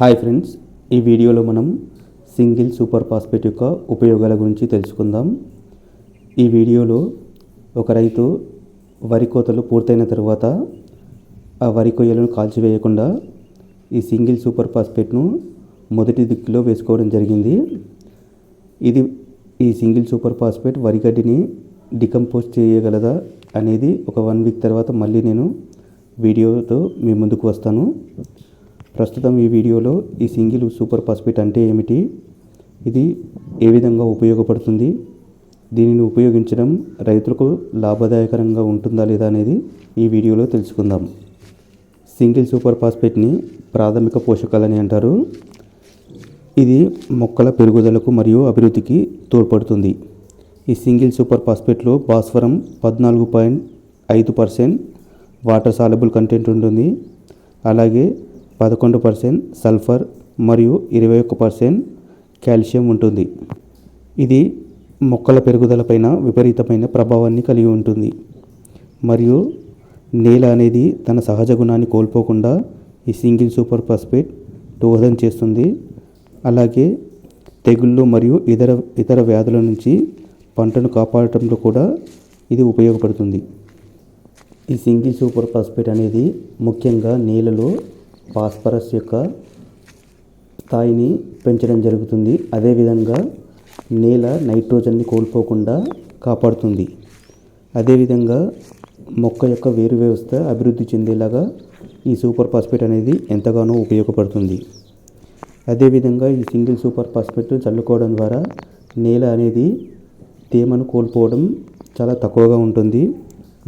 Hi friends ఈ వీడియోలో మనం సింగిల్ సూపర్ ఫాస్ఫేట్ యొక్క ఉపయోగాల గురించి తెలుసుకుందాం. ఈ వీడియోలో ఒక రైతు వరి కోతలు పూర్తయిన తర్వాత ఆ వరి కొయ్యలను కాల్చివేయకుండా ఈ సింగిల్ సూపర్ ఫాస్ఫేట్ను మొదటి దిక్కులో వేసుకోవడం జరిగింది. ఇది ఈ సింగిల్ సూపర్ ఫాస్ఫేట్ వరి గడ్డిని డికంపోజ్ చేయగలదా అనేది ఒక వన్ వీక్ తర్వాత మళ్ళీ నేను వీడియోతో మీ ముందుకు వస్తాను. ప్రస్తుతం ఈ వీడియోలో ఈ సింగిల్ సూపర్ ఫాస్ఫేట్ అంటే ఏమిటి? ఇది ఏ విధంగా ఉపయోగపడుతుంది? దీనిని ఉపయోగించడం రైతులకు లాభదాయకరంగా ఉంటుందా లేదా అనేది ఈ వీడియోలో తెలుసుకుందాం. సింగిల్ సూపర్ ఫాస్ఫేట్ని ప్రాథమిక పోషకాలని అంటారు. ఇది మొక్కల పెరుగుదలకు మరియు అభివృద్ధికి తోడ్పడుతుంది. ఈ సింగిల్ సూపర్ ఫాస్ఫేట్లో భాస్వరం పద్నాలుగు పాయింట్ ఐదు పర్సెంట్ వాటర్ సాలబుల్ కంటెంట్ ఉంటుంది. అలాగే పదకొండు పర్సెంట్ సల్ఫర్ మరియు ఇరవై ఒక్క పర్సెంట్ కాల్షియం ఉంటుంది. ఇది మొక్కల పెరుగుదలపైన విపరీతమైన ప్రభావాన్ని కలిగి ఉంటుంది. మరియు నేల అనేది తన సహజ గుణాన్ని కోల్పోకుండా ఈ సింగిల్ సూపర్ ఫాస్ఫేట్ దోహదం చేస్తుంది. అలాగే తెగుళ్ళు మరియు ఇతర ఇతర వ్యాధుల నుంచి పంటను కాపాడటంలో కూడా ఇది ఉపయోగపడుతుంది. ఈ సింగిల్ సూపర్ ఫాస్ఫేట్ అనేది ముఖ్యంగా నేలలో ఫాస్ఫరస్ యొక్క స్థాయిని పెంచడం జరుగుతుంది. అదేవిధంగా నేల నైట్రోజన్ని కోల్పోకుండా కాపాడుతుంది. అదేవిధంగా మొక్క యొక్క వేరు వ్యవస్థ అభివృద్ధి చెందేలాగా ఈ సూపర్ ఫాస్ఫేట్ అనేది ఎంతగానో ఉపయోగపడుతుంది. అదేవిధంగా ఈ సింగిల్ సూపర్ ఫాస్ఫేట్ చల్లుకోవడం ద్వారా నేల అనేది తేమను కోల్పోవడం చాలా తక్కువగా ఉంటుంది.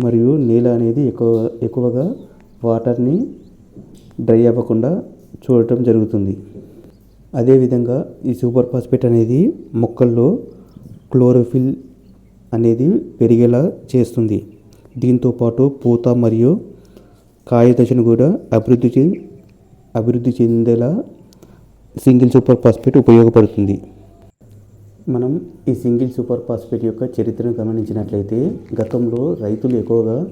మరియు నేల అనేది ఎక్కువ ఎక్కువగా వాటర్ని డ్రై అవ్వకుండా చూడటం జరుగుతుంది. అదేవిధంగా ఈ సూపర్ ఫాస్ఫేట్ అనేది మొక్కల్లో క్లోరోఫిల్ అనేది పెరిగేలా చేస్తుంది. దీంతోపాటు పూత మరియు కాయ దశను కూడా అభివృద్ధి చె అభివృద్ధి చెందేలా సింగిల్ సూపర్ ఫాస్ఫేట్ ఉపయోగపడుతుంది. మనం ఈ సింగిల్ సూపర్ ఫాస్ఫేట్ యొక్క చరిత్రను గమనించినట్లయితే గతంలో రైతులు ఎక్కువగా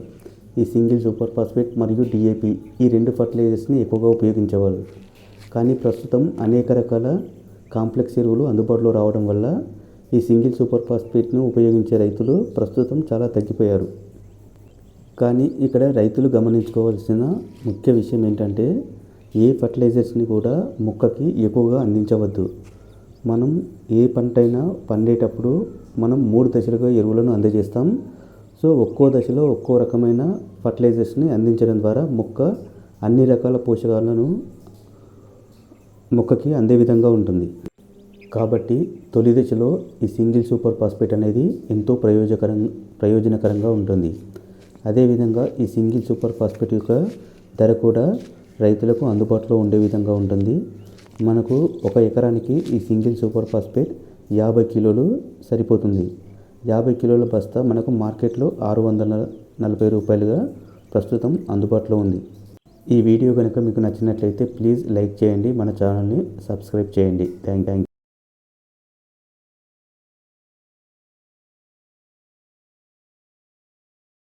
ఈ సింగిల్ సూపర్ ఫాస్ఫేట్ మరియు డిఏపి ఈ రెండు ఫర్టిలైజర్స్ని ఎక్కువగా ఉపయోగించేవారు కానీ ప్రస్తుతం అనేక రకాల కాంప్లెక్స్ ఎరువులు అందుబాటులో రావడం వల్ల ఈ సింగిల్ సూపర్ ఫాస్ఫేట్ను ఉపయోగించే రైతులు ప్రస్తుతం చాలా తగ్గిపోయారు. కానీ ఇక్కడ రైతులు గమనించుకోవాల్సిన ముఖ్య విషయం ఏంటంటే ఏ ఫర్టిలైజర్స్ని కూడా మొక్కకి ఎక్కువగా అందించవద్దు. మనం ఏ పంటైనా పండేటప్పుడు మనం మూడు దశలుగా ఎరువులను అందజేస్తాం. సో ఒక్కో దశలో ఒక్కో రకమైన ఫర్టిలైజర్స్ని అందించడం ద్వారా మొక్క అన్ని రకాల పోషకాలను మొక్కకి అందే విధంగా ఉంటుంది. కాబట్టి తొలి దశలో ఈ సింగిల్ సూపర్ ఫాస్ఫేట్ అనేది ఎంతో ప్రయోజకరం ప్రయోజనకరంగా ఉంటుంది. అదేవిధంగా ఈ సింగిల్ సూపర్ ఫాస్ఫేట్ యొక్క ధర కూడా రైతులకు అందుబాటులో ఉండే విధంగా ఉంటుంది. మనకు ఒక ఎకరానికి ఈ సింగిల్ సూపర్ ఫాస్ఫేట్ యాభై కిలోలు సరిపోతుంది. యాభై కిలోల బస్తా మనకు మార్కెట్లో ఆరు వందల నలభై రూపాయలుగా ప్రస్తుతం అందుబాటులో ఉంది. ఈ వీడియో కనుక మీకు నచ్చినట్లయితే ప్లీజ్ లైక్ చేయండి మన ఛానల్ని సబ్స్క్రైబ్ చేయండి. Thank thank